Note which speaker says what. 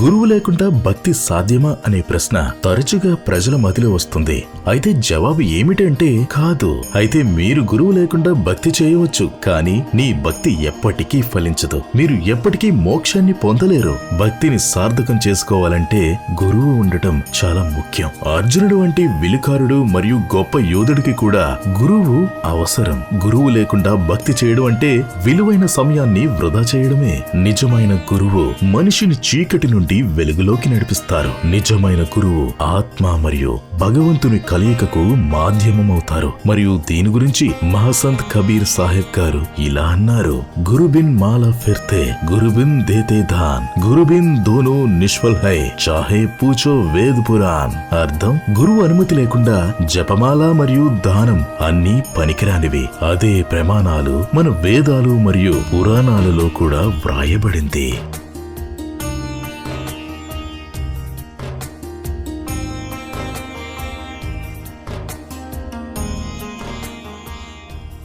Speaker 1: గురువు లేకుండా భక్తి సాధ్యమా అనే ప్రశ్న తరచుగా ప్రజల మదిలో వస్తుంది. అయితే జవాబు ఏమిటంటే కాదు. అయితే మీరు గురువు లేకుండా భక్తి చేయవచ్చు కానీ నీ భక్తి ఎప్పటికీ ఫలించదు. మీరు ఎప్పటికీ మోక్షాన్ని పొందలేరు. భక్తిని సార్థకం చేసుకోవాలంటే గురువు ఉండటం చాలా ముఖ్యం. అర్జునుడు వంటి విలుకారుడు మరియు గొప్ప యోధుడికి కూడా గురువు అవసరం. గురువు లేకుండా భక్తి చేయడం అంటే విలువైన సమయాన్ని వృధా చేయడమే. నిజమైన గురువు మనిషిని చీకటి నుండి వెలుగులోకి నడిపిస్తారు. నిజమైన గురువు ఆత్మ మరియు భగవంతుని కలయికకు మాధ్యమమవుతారు. మరియు దీని గురించి మహాసంత్ కబీర్ సాహెబ్ గారు ఇలా అన్నారు. గురుబిన్ మాల ఫిర్తే గురుబిన్ దేతే ధాన్ గురుబిన్ దోనో నిష్ఫల్ హై చాహే పూచో వేద్ పురాన్ అర్థం? గురువు అనుమతి లేకుండా జపమాల మరియు దానం అన్నీ పనికిరానివి. అదే ప్రమాణాలు మన వేదాలు మరియు పురాణాలలో కూడా వ్రాయబడింది.